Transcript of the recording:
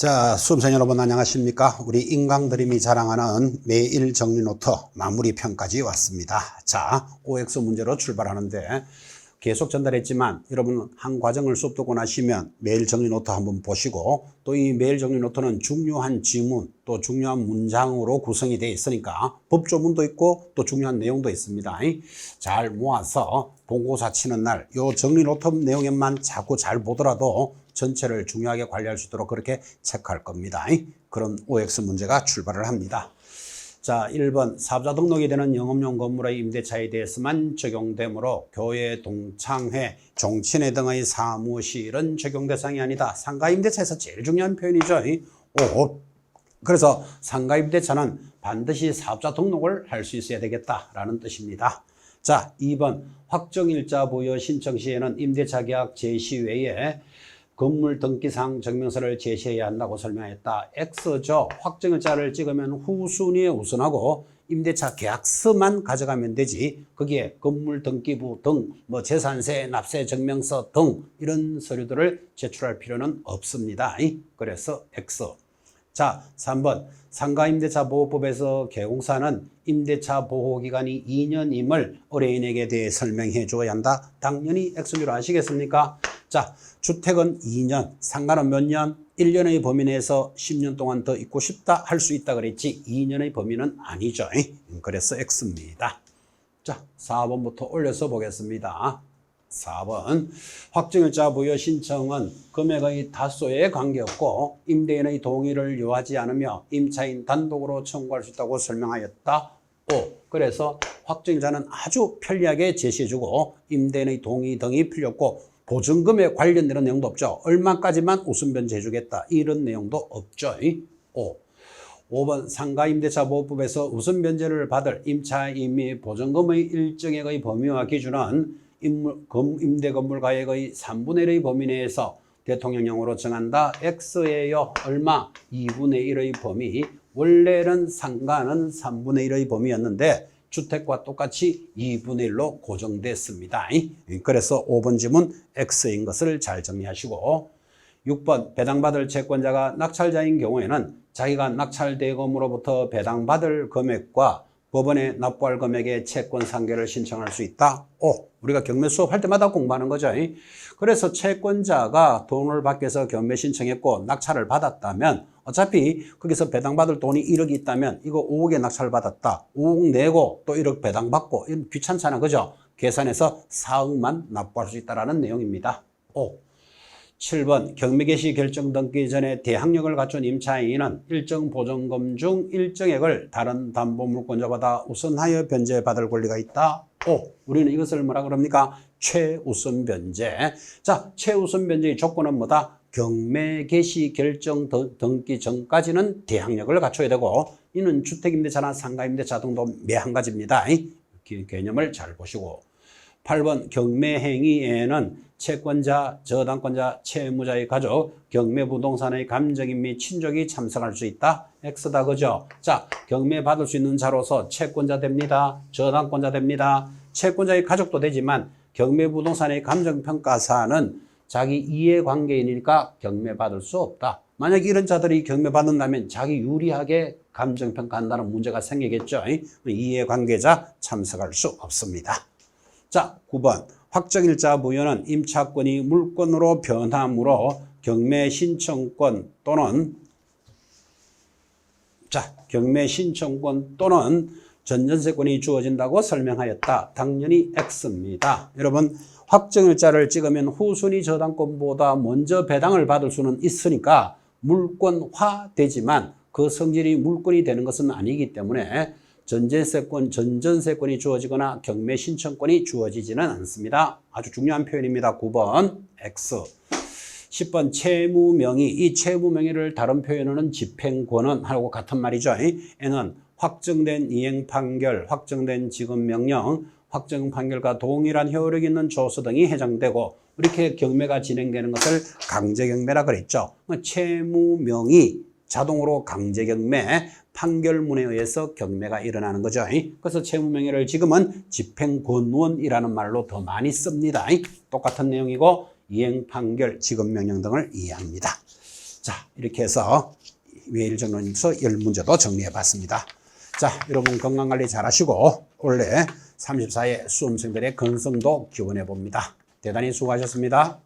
자, 수험생 여러분 안녕하십니까? 우리 인강드림이 자랑하는 매일 정리노트 마무리 편까지 왔습니다. 자, OX 문제로 출발하는데 계속 전달했지만 여러분 한 과정을 수업 듣고 나시면 매일 정리노트 한번 보시고 또 이 매일 정리노트는 중요한 지문 또 중요한 문장으로 구성이 되어 있으니까 법조문도 있고 또 중요한 내용도 있습니다. 잘 모아서 본고사 치는 날 요 정리노트 내용에만 자꾸 잘 보더라도 전체를 중요하게 관리할 수 있도록 그렇게 체크할 겁니다. 그런 OX 문제가 출발을 합니다. 자, 1번 사업자 등록이 되는 영업용 건물의 임대차에 대해서만 적용되므로 교회, 동창회, 종친회 등의 사무실은 적용 대상이 아니다. 상가 임대차에서 제일 중요한 표현이죠. 5. 그래서 상가 임대차는 반드시 사업자 등록을 할 수 있어야 되겠다라는 뜻입니다. 자, 2번 확정일자 부여 신청 시에는 임대차 계약 제시 외에 건물 등기상 증명서를 제시해야 한다고 설명했다. X죠. 확정일자를 찍으면 후순위에 우선하고 임대차 계약서만 가져가면 되지. 거기에 건물 등기부 등, 뭐 재산세, 납세 증명서 등 이런 서류들을 제출할 필요는 없습니다. 그래서 X. 자, 3번. 상가임대차 보호법에서 개공사는 임대차 보호기간이 2년임을 의뢰인에게 대해 설명해 줘야 한다. 당연히 X로 아시겠습니까? 자, 주택은 2년, 상가는 몇 년? 1년의 범위 내에서 10년 동안 더 있고 싶다 할 수 있다 그랬지 2년의 범위는 아니죠. 그래서 X입니다. 자, 4번부터 올려서 보겠습니다. 4번 확정일자 부여 신청은 금액의 다소에 관계없고 임대인의 동의를 요하지 않으며 임차인 단독으로 청구할 수 있다고 설명하였다. 5. 그래서 확정일자는 아주 편리하게 제시해주고 임대인의 동의 등이 필요 없고 보증금에 관련되는 내용도 없죠. 얼마까지만 우선 변제 해주겠다. 이런 내용도 없죠. 5. 5번 상가임대차 보호법에서 우선 변제를 받을 임차임이 보증금의 일정액의 범위와 기준은 임대 건물 가액의 3분의 1의 범위 내에서 대통령령으로 정한다. X예요. 얼마? 2분의 1의 범위. 원래는 상가는 3분의 1의 범위였는데 주택과 똑같이 2분의 1로 고정됐습니다. 그래서 5번 지문 X인 것을 잘 정리하시고 6번 배당받을 채권자가 낙찰자인 경우에는 자기가 낙찰 대금으로부터 배당받을 금액과 법원에 납부할 금액의 채권 상계를 신청할 수 있다. 5. 우리가 경매 수업할 때마다 공부하는 거죠. 그래서 채권자가 돈을 받게서 경매 신청했고 낙찰을 받았다면 어차피 거기서 배당받을 돈이 1억이 있다면 이거 5억에 낙찰을 받았다. 5억 내고 또 1억 배당받고 귀찮잖아. 그죠? 계산해서 4억만 납부할 수 있다라는 내용입니다. 5. 7번 경매 개시 결정 등기 전에 대항력을 갖춘 임차인은 일정 보증금 중 일정액을 다른 담보 물권자보다 우선하여 변제받을 권리가 있다. 5. 우리는 이것을 뭐라 그럽니까? 최우선 변제. 자, 최우선 변제의 조건은 뭐다? 경매 개시 결정 등기 전까지는 대항력을 갖춰야 되고 이는 주택임대차나 상가임대차 등도 매한 가지입니다. 이 개념을 잘 보시고 8번 경매 행위에는 채권자, 저당권자, 채무자의 가족, 경매 부동산의 감정인 및 친족이 참석할 수 있다. X다 그죠? 자, 경매 받을 수 있는 자로서 채권자 됩니다. 저당권자 됩니다. 채권자의 가족도 되지만 경매 부동산의 감정평가사는 자기 이해관계인이니까 경매 받을 수 없다. 만약 이런 자들이 경매 받는다면 자기 유리하게 감정평가한다는 문제가 생기겠죠. 이해관계자 참석할 수 없습니다. 자, 9번. 확정일자 부여는 임차권이 물권으로 변함으로 경매 신청권 또는 자, 경매 신청권 또는 전전세권이 주어진다고 설명하였다. 당연히 X입니다. 여러분, 확정일자를 찍으면 후순위 저당권보다 먼저 배당을 받을 수는 있으니까 물권화 되지만 그 성질이 물권이 되는 것은 아니기 때문에 전제세권, 전전세권이 주어지거나 경매 신청권이 주어지지는 않습니다. 아주 중요한 표현입니다. 9번 X. 10번 채무 명의. 이 채무 명의를 다른 표현으로는 집행권은 하고 같은 말이죠. N은 확정된 이행 판결, 확정된 지급 명령, 확정 판결과 동일한 효력 있는 조서 등이 해당되고 이렇게 경매가 진행되는 것을 강제 경매라 그랬죠. 채무 명의 자동으로 강제 경매 판결문에 의해서 경매가 일어나는 거죠. 그래서 채무명예를 지금은 집행권원이라는 말로 더 많이 씁니다. 똑같은 내용이고 이행 판결, 지급 명령 등을 이해합니다. 자, 이렇게 해서 매일 정론에서 10문제도 정리해 봤습니다. 자, 여러분 건강관리 잘 하시고 올해 34회 수험생들의 건성도 기원해 봅니다. 대단히 수고하셨습니다.